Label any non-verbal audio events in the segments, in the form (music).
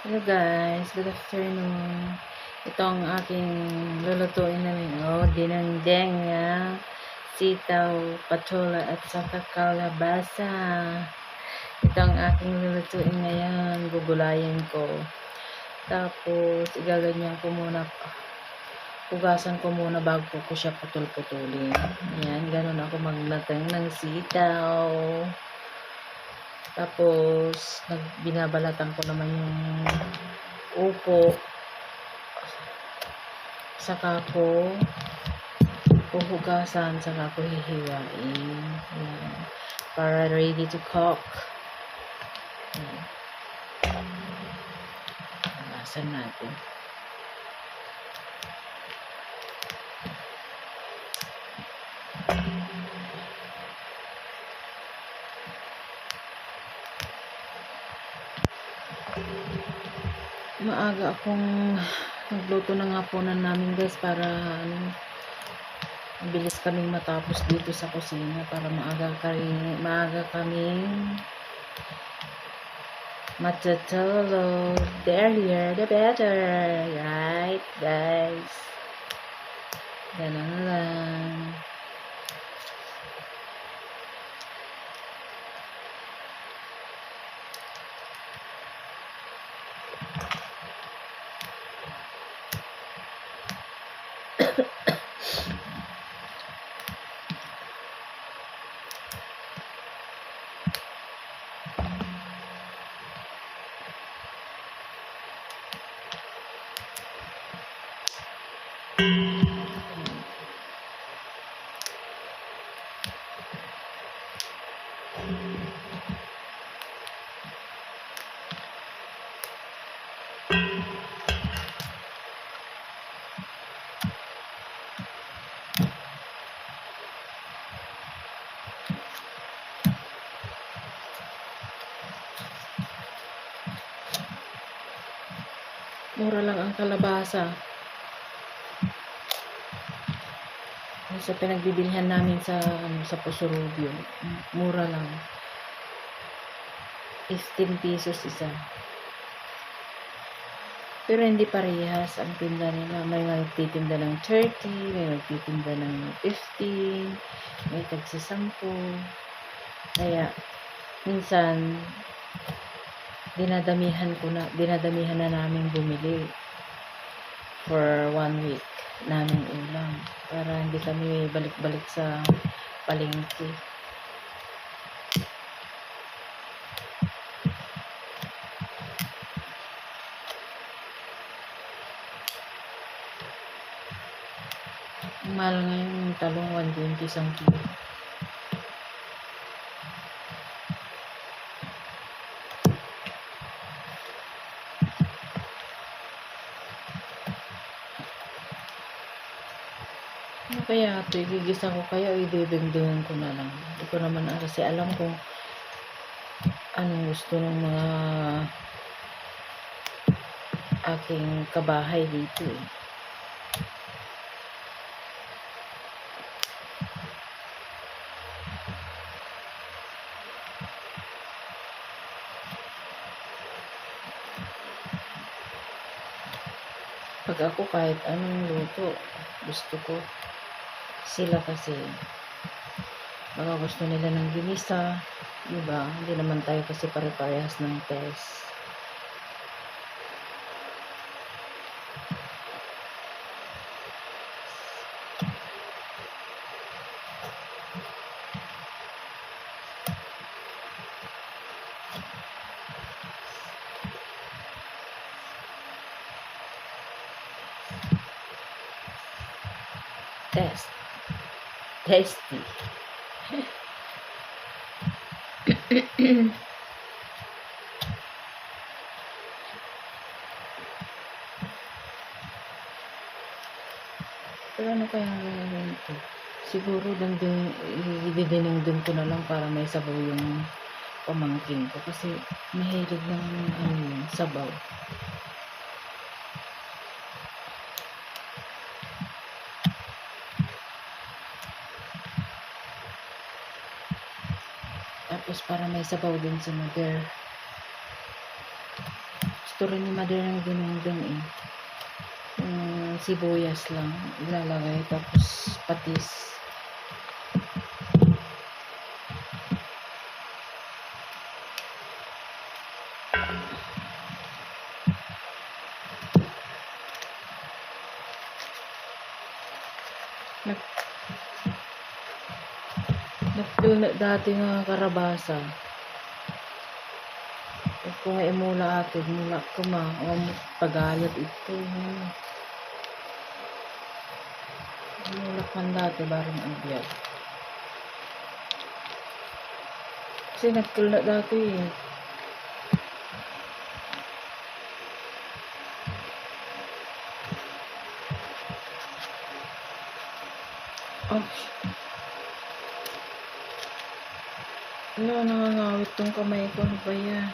Hello guys, good afternoon. Ito ang aking lulutuin namin. Oh, dinengdeng nga. Sitaw, patola at saka kalabasa. Ito ang aking lulutuin ngayon. Gugulayin ko. Tapos, igaganyan ko muna. Hugasan ko muna bago ko siya putol-putulin. Ayan, ganun ako maglatang ng sitaw. Tapos, binabalatan ko naman yung upo. Saka ko puhugasan, saka ko hihiwain. Ayan. Para ready to cook. Ayan. Hugasan natin. Maaga akong nagluto ng hapunan namin guys para ano mabilis kaming matapos dito sa kusina para maaga kami maaga kaming matutulog. The earlier the better. Right guys? Ganun lang Mura lang ang kalabasa. Sa pinagbibilihan namin sa ano, sa Pusurubio. Mura lang. 15 pesos isa. Pero hindi parehas ang tinda nila. May magtitinda ng 30, may magtitinda ng 15, may tagsa 10. Kaya, minsan, dinadamihan ko na, dinadamihan na namin bumili for one week namin ulam para hindi kami balik-balik sa palengke. Mahal ngayon yung talong 120 isang kilo. Kaya ito? Igigisa ko kaya o ko na lang. Hindi ko naman kasi alam kung anong gusto ng mga aking kabahay dito eh. Pag ako kahit anong luto, gusto ko sila kasi baka gusto nila ng ginisa, di ba? Hindi naman tayo kasi pare-parehas ng test. Test. Tasty. (coughs) Pero ano kaya ang gagawin ko? Siguro dangding, ididinengdeng ko na lang para may sabaw yung pamangkin ko. Kasi mahilig ng ano sabaw. Tapos para may sabaw din si mother. gusto rin ni Mother ng dinengdeng eh. Yung sibuyas lang ilalagay tapos patis. Nagtuna dati nga karabasa. Ako nga imula atin, mula ko ma, o pagalat ito. Mula man dati, barang ang biyag. Kasi nagtula dati eh. Oh, Wala, nangangawit tong kamay ko. Ano ba yan?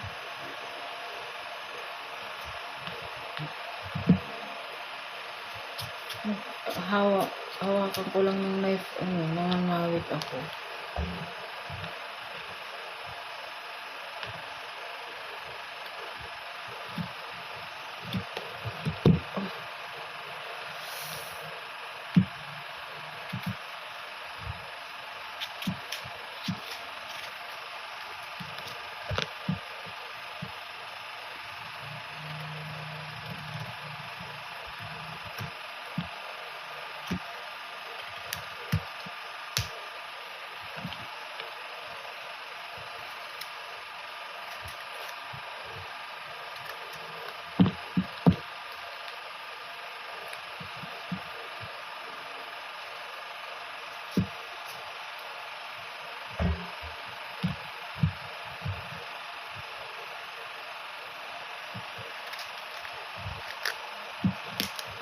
Hawa, hawakan ko lang ng knife. Ano, nangangawit ako.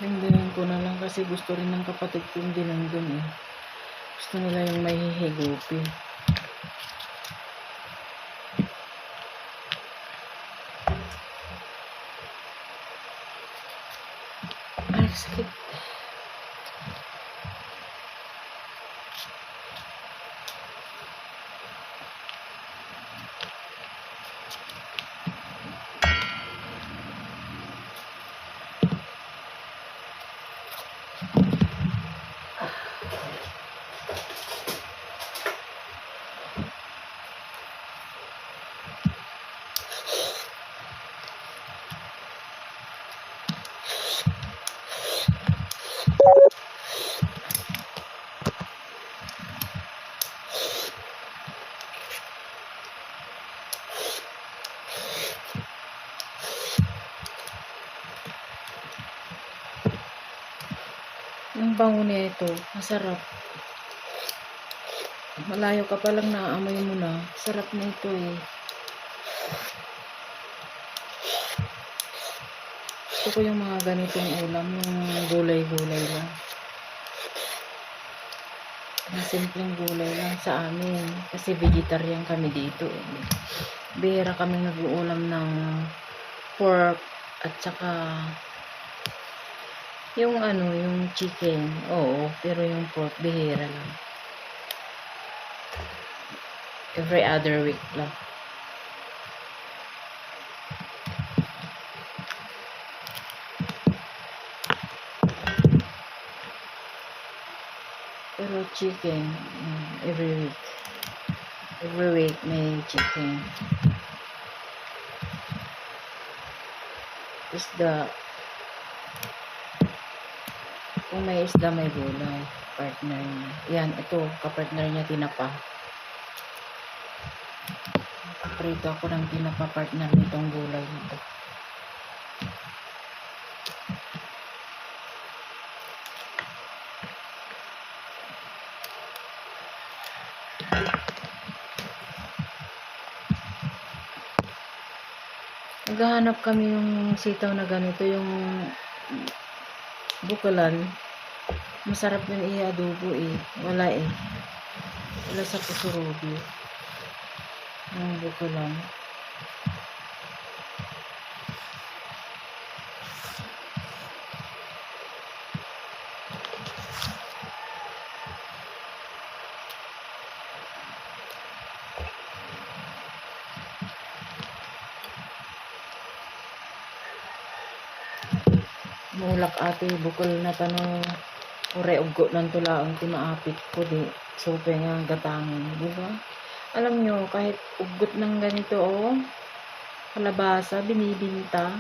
Hinggayan ko na lang kasi gusto rin ng kapatid ko yung dinangdon eh. Gusto nila yung may hihigupi. Ay, sakit. Yung bango nito, masarap. Malayo ka pa lang naamoy mo na. Sarap na ito eh. Gusto ko yung mga ganitong ulam, yung gulay-gulay lang. Mga simpleng gulay lang sa amin. Kasi vegetarian kami dito eh. Bihira kami nag-uulam ng pork at saka yung ano, yung chicken, oo, pero yung pork, bihira lang. Every other week lang. Pero chicken, mm, every week. Every week may chicken. Isda, kung may isda, may gulay. Partner niya. Yan, ito, kapartner niya, tinapa. Prito ako ng tinapa partner nitong gulay nito. Naghahanap kami yung sitaw na ganito, yung bukalan. Masarap yun i-adobo eh. Wala eh. Wala sa pusurubi. Yung bukalan. mulak ate bukol na tano ure ugo ng tulaang timaapit ko di. Supe nga gatangin di ba? Alam nyo kahit ugot ng ganito oh kalabasa binibinta.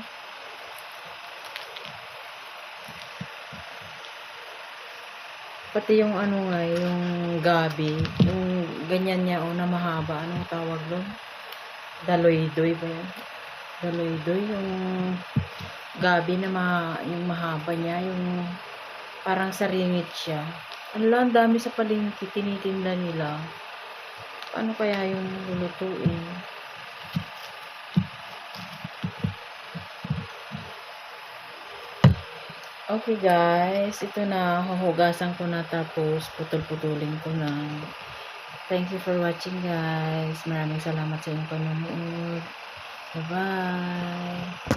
Pati yung ano nga yung gabi yung ganyan niya oh na mahaba anong tawag doon? Daloy-doy ba yan daloy-doy yung gabi na ma, yung mahaba niya, yung parang saringit siya. Ala, ang dami sa palengke, tinitinda nila. Paano kaya yung lulutuin? Okay guys, ito na, huhugasan ko na tapos putol-putulin ko na. Thank you for watching guys. Maraming salamat sa inyong panonood. Bye-bye.